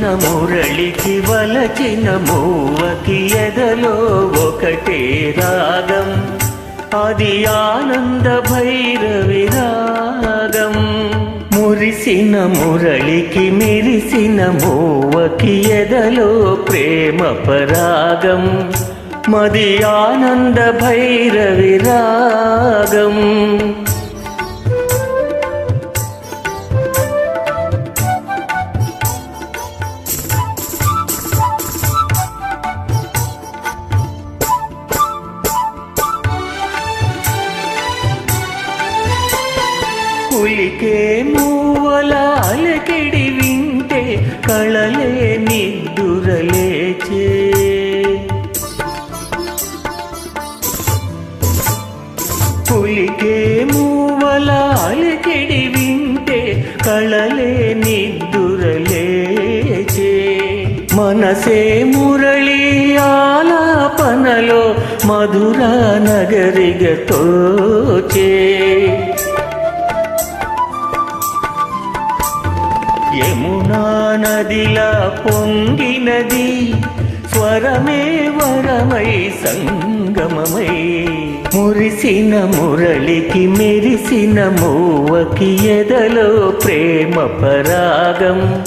మురిసిన మురళికి వలచిన మూవకి ఎదలో ఒకటే రాగం. అది ఆనంద భైరవి రాగం. మురిసిన మురళికి మిరిసిన మూవకి ఎదలో ప్రేమ పరాగం. మది ఆనంద భైరవి రాగం. పులికే మూవల అలకిడి వింటే కళలే నిద్దురలేచే పులికే మూవల అలకిడి వింటే కళలే నిద్దురలేచే మనసే మురళి ఆలాపనలో మధుర నగరిగ తోచే. యమునా నదిలా పొంగినది. స్వరమే వరమై సంగమమై. మురిసిన మురళికి మెరిసిన మూవకి ఎదలో ప్రేమ పరాగం.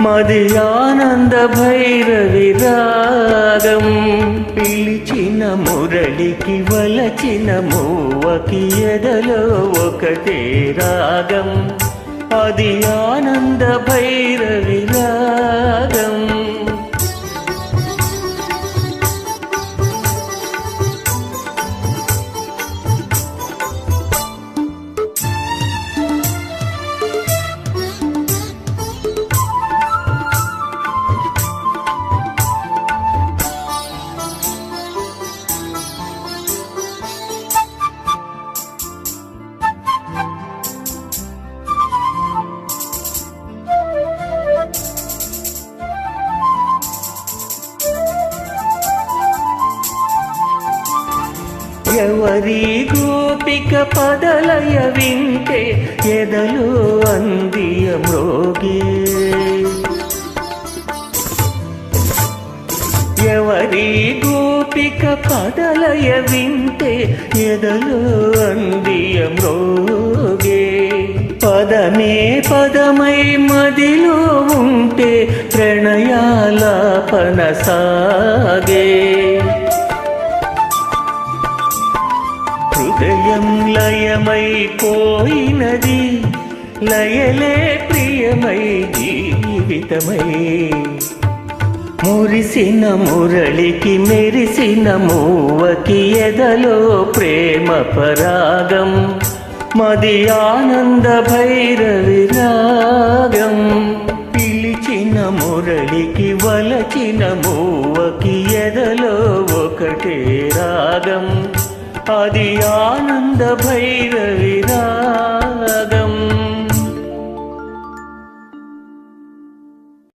మది ఆనంద భైరవి రాగం. పిలిచిన మురళికి వలచిన మూవకి ఎదలో ఒకటే రాగం. అది ఆనంద ఎవరి గోపిక పదలయ వింటే ఎదలు అందియ మ్రోగే. ఎవరి గోపిక పదలయ వింటే ఎదలు అందియ మ్రోగే. పదమే పదమై మదిలో ఉంటే ప్రణయాలాపన సాగే. హృదయం లయమై పోయినది లయలే ప్రియమై జీవితమై. మురిసిన మురళికి మెరిసిన మూవకి ఎదలో ప్రేమ పరాగం మది ఆనంద భైరవి రాగం. పిలిచిన మురళికి వలచిన మూవకి ఎదలో ఒకటే రాగం అది ఆనంద భైరవి రాగం